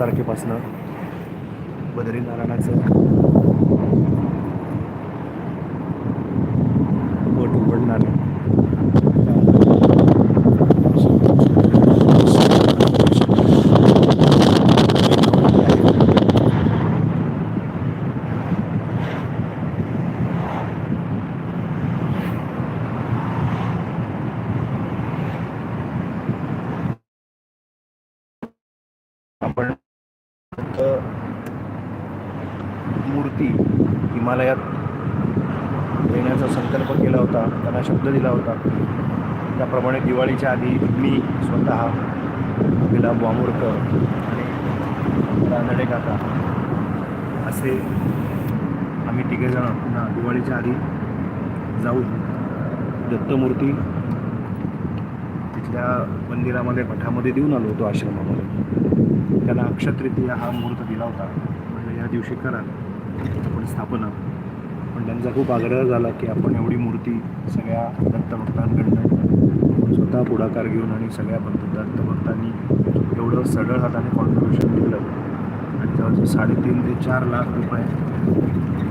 तारखेपासनं बद्रीनारायणाचं वट उघडणार आहे आपण फक्त मूर्ती हिमालयात येण्याचा संकल्प केला होता त्यांना शब्द दिला होता त्याप्रमाणे आधी मी स्वतः विला वामुरकर आणि रानडे काका असे आम्ही तिघेजण पुन्हा दिवाळीच्या आधी जाऊन दत्तमूर्ती तिथल्या मंदिरामध्ये मठामध्ये देऊन आलो होतो आश्रमामध्ये. त्याला अक्षतृतीया हा मुहूर्त दिला होता. म्हणजे या दिवशी करा. आपण स्थापना. पण त्यांचा खूप आग्रह झाला की आपण एवढी मूर्ती सगळ्या दत्तभक्तांकडनं स्वतः पुढाकार घेऊन आणि सगळ्या भक्त भक्तांनी एवढं सरळ हाताने कॉन्ट्रीब्युशन दिलं आणि जवळजवळ साडेतीन ते चार लाख रुपये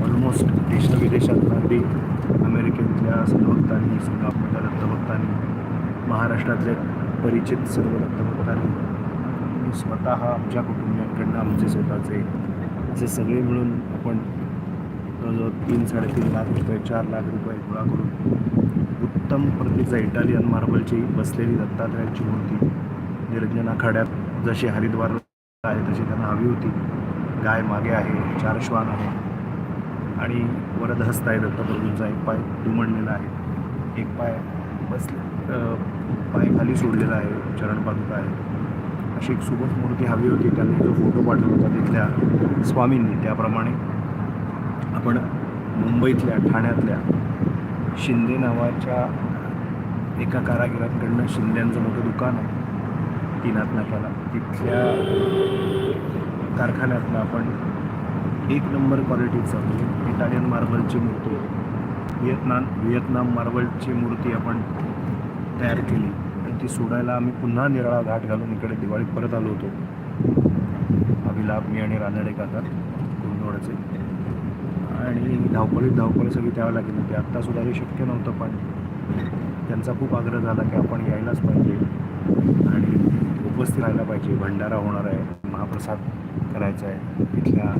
ऑलमोस्ट देश विदेशातून अगदी अमेरिकेतल्या सद्भक्तांनी सिंगापूरच्या दत्तभक्तांनी महाराष्ट्रातल्या परिचित सर्व दत्तभक्तांनी मी स्वतः आमच्या कुटुंबियांकडनं आमचे स्वतःचे असे सगळे मिळून आपण जवळजवळ तीन साडेतीन लाख रुपये चार लाख रुपये गोळा करून उत्तम प्रतीचा इटालियन मार्बलची बसलेली दत्तात्रयाची मूर्ती. निरंजन आखाड्यात जशी हरिद्वार आहे तशी त्यांना हवी होती. गाय मागे आहे चार श्वान आहे. आणि वरदहस्त आहे दत्तप्रभूंचा. एक पाय दुमडलेला आहे. एक पाय बसले पाय खाली सोडलेला आहे चरणपादुका आहे. अशी एक सुबक मूर्ती हवी होती. त्यांनी जो फोटो पाठवला होता तिथल्या स्वामींनी त्याप्रमाणे आपण मुंबईतल्या ठाण्यातल्या शिंदे नावाच्या एका कारागिरांकडनं शिंद्यांचं मोठं दुकान आहे. तीनाथ नाक्याला तिथल्या कारखान्यातनं आपण एक नंबर क्वालिटीचं म्हणजे इटालियन मार्बलची मूर्ती व्हिएतनाम व्हिएतनाम मार्बलची मूर्ती आपण तयार केली. आणि ती सोडायला आम्ही पुन्हा निराळा घाट घालून इकडे दिवाळीत परत आलो होतो. अभिलाभ मी आणि रानडे काका गोंधवडचे धावपळीत धावपळ सगळी द्यावं लागेल होती. आत्तासुद्धा हे शक्य नव्हतं पण त्यांचा खूप आग्रह झाला की आपण यायलाच पाहिजे आणि उपस्थित राहायला पाहिजे. भंडारा होणार आहे महाप्रसाद करायचा आहे. तिथल्या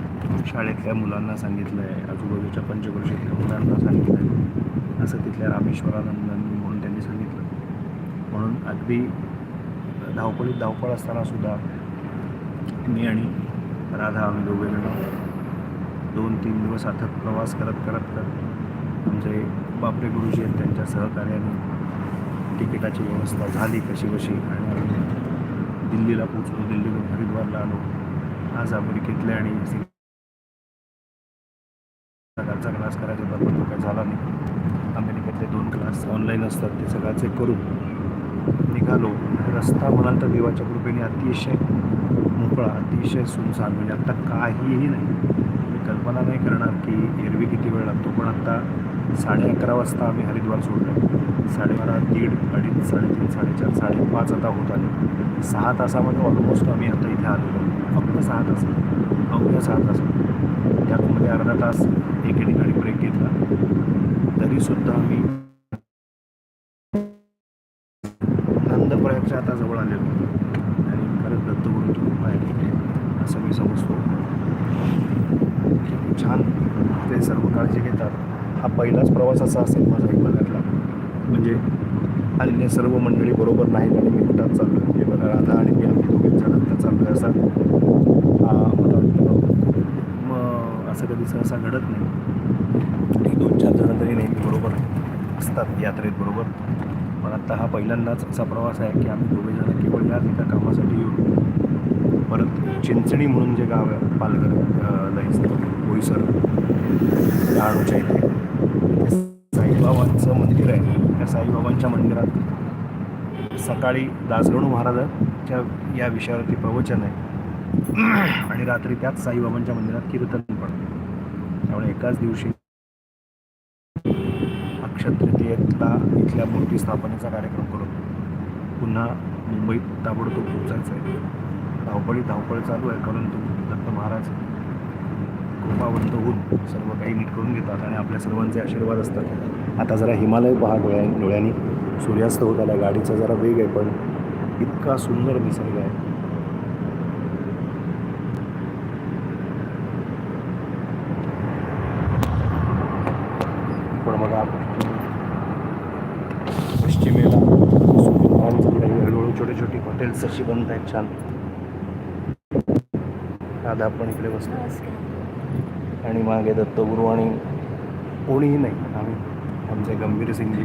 शाळेतल्या मुलांना सांगितलं आहे आजूबाजूच्या पंचक्रोशीतल्या मुलांना सांगितलं आहे. असं तिथल्या रामेश्वरानंदांनी म्हणून त्यांनी सांगितलं. म्हणून अगदी धावपळीत धावपळ असतानासुद्धा मी आणि राधा आम्ही दोघे जण दोन तीन दिवस अथक प्रवास करत करत करत आमचे बापरे गुरुजी आहेत त्यांच्या सहकार्याने तिकिटाची व्यवस्था झाली कशी कशी? आणि आम्ही दिल्लीला पोचलो दिल्लीहून हरिद्वारला आलो. आज अमेरिकेतले आणि सकाळचा क्लास करायचा होता पण तो काही झाला नाही. अमेरिकेतले दोन क्लास ऑनलाईन असतात ते सगळ्याचे करून निघालो. रस्ता म्हणाल तर देवाच्या कृपेने अतिशय मोकळा अतिशय सुनसान म्हणजे आत्ता काहीही नाही. कल्पना नाही करणार की एरवी किती वेळ लागतो पण आत्ता साडे अकरा वाजता आम्ही हरिद्वार सोडलो साडेबारा दीड अडीच साडेतीन साडेचार साडेपाच आता होत आले. सहा तासामध्ये ऑलमोस्ट आम्ही आता इथे आलो फक्त सहा तास. अवघ्या सहा तास. त्यामध्ये अर्धा तास एके ठिकाणी ब्रेक घेतला. तरीसुद्धा आम्ही नंदप्रयागच्या आता जवळ आलेलो आणि खरंच दत्तगुरु कृपा आहे. असं मी समजतो. खूप छान ते सर्व काळजी घेतात. हा पहिलाच प्रवास असा असेल माझा हिमालयातला म्हणजे अन्य सर्व मंडळी बरोबर नाहीत आणि मी कुठात चाललो आहे बघा राधा आणि मी आम्ही दोघे जण चाललो आहे असा मला वाटतं. मग असं कधी सहसा घडत नाही. एक दोन चार जण तरी नेहमी बरोबर असतात यात्रेत बरोबर. पण आत्ता हा पहिल्यांदाच असा प्रवास आहे की आम्ही दोघे जण केवळ याच एका कामासाठी येऊ परत चिंचणी म्हणून जे गाव आहे पालघर अं, बोईसर डहाणूच्या इथे. साईबाबांचं मंदिर आहे. त्या साईबाबांच्या मंदिरात सकाळी दासगणू महाराजांच्या या विषयावरती प्रवचन आहे. आणि रात्री त्याच साईबाबांच्या मंदिरात कीर्तन पण. त्यामुळे एकाच दिवशी अक्षय तृतीयेतला इथल्या मूर्ती स्थापनेचा कार्यक्रम करून पुन्हा मुंबईत ताबडतोब पोचायचं आहे. धावपळी धावपळ चालू आहे. परंतु दत्त महाराज कृपावंत होऊन सर्व काही नीट करून घेतात आणि आपल्या सर्वांचे आशीर्वाद असतात. आता जरा हिमालय पहा डोळ्या डोळ्यांनी. सूर्यास्त होत आला गाडीचा जरा वेग आहे पण इतका सुंदर निसर्ग आहे. पण बघा पश्चिमेला हळूहळू छोटे छोटे हॉटेल्स अशी बनत आहेत छान. आता आपण इकडे बसतो आणि मागे दत्तगुरू आणि कोणीही नाही. आम्ही आमचे गंभीर सिंगजी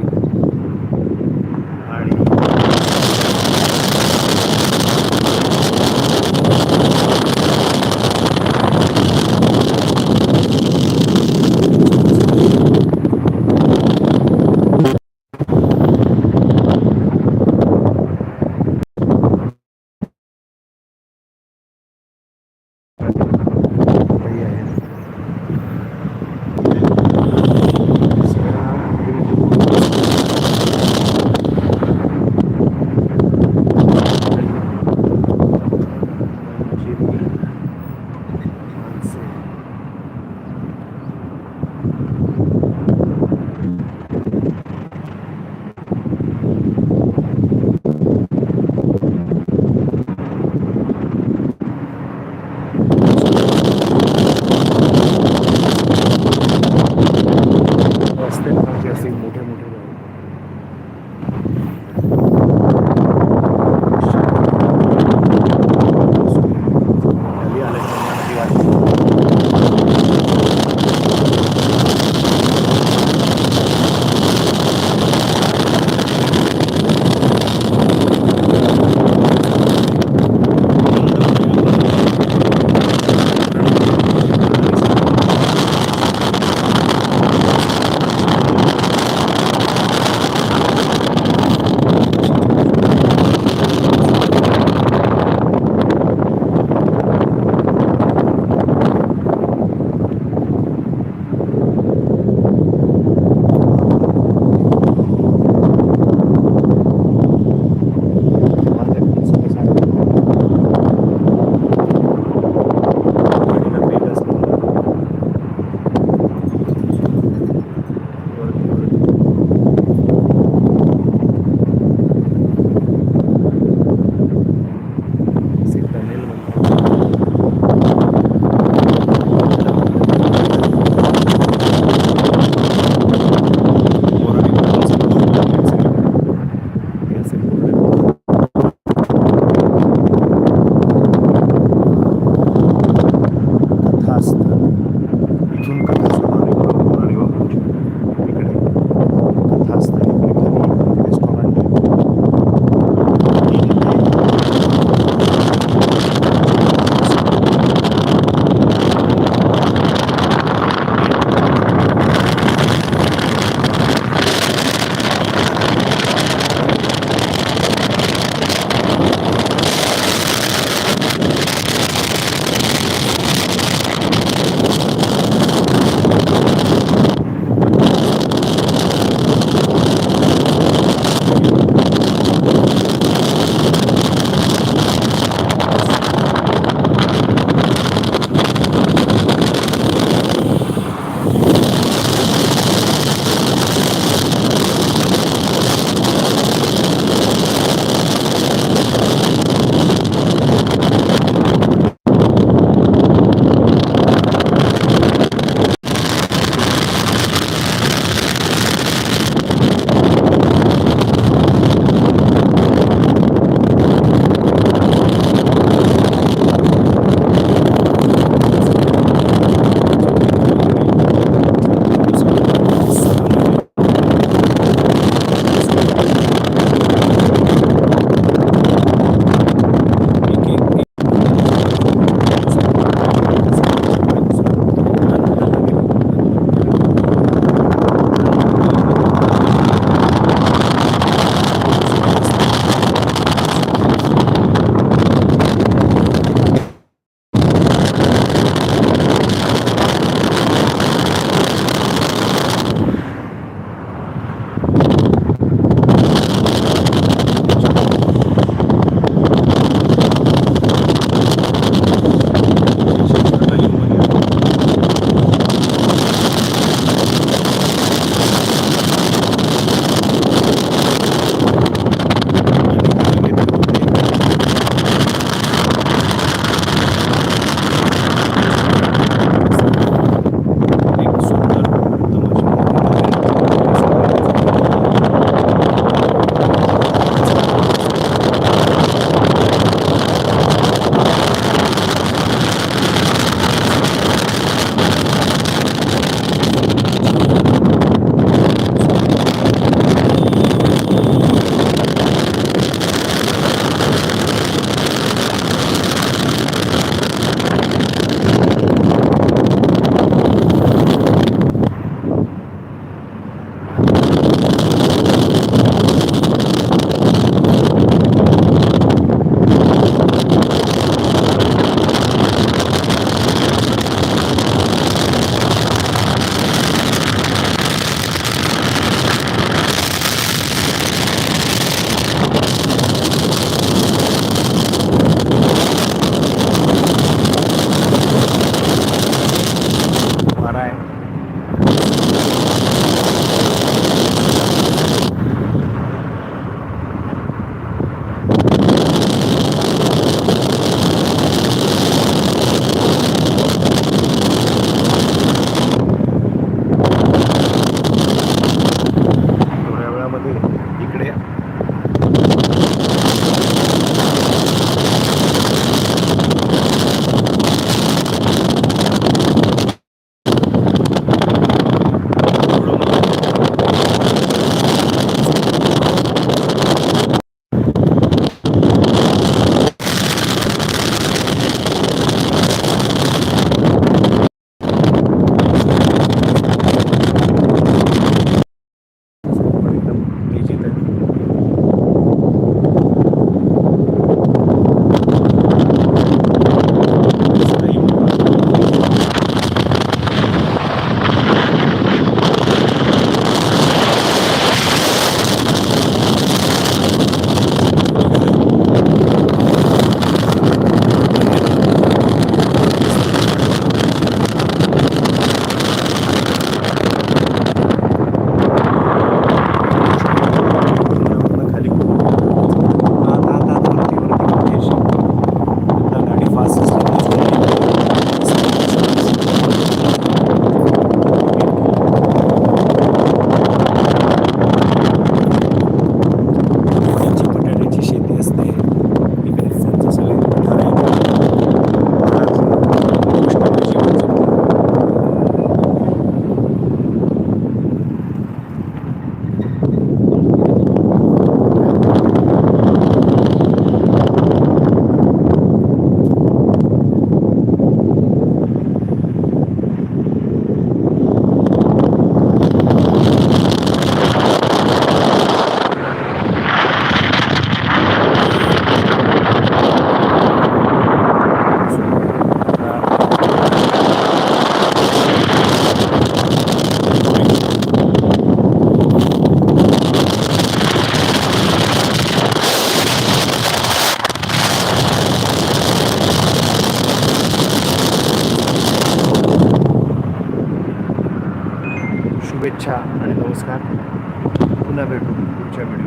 आणि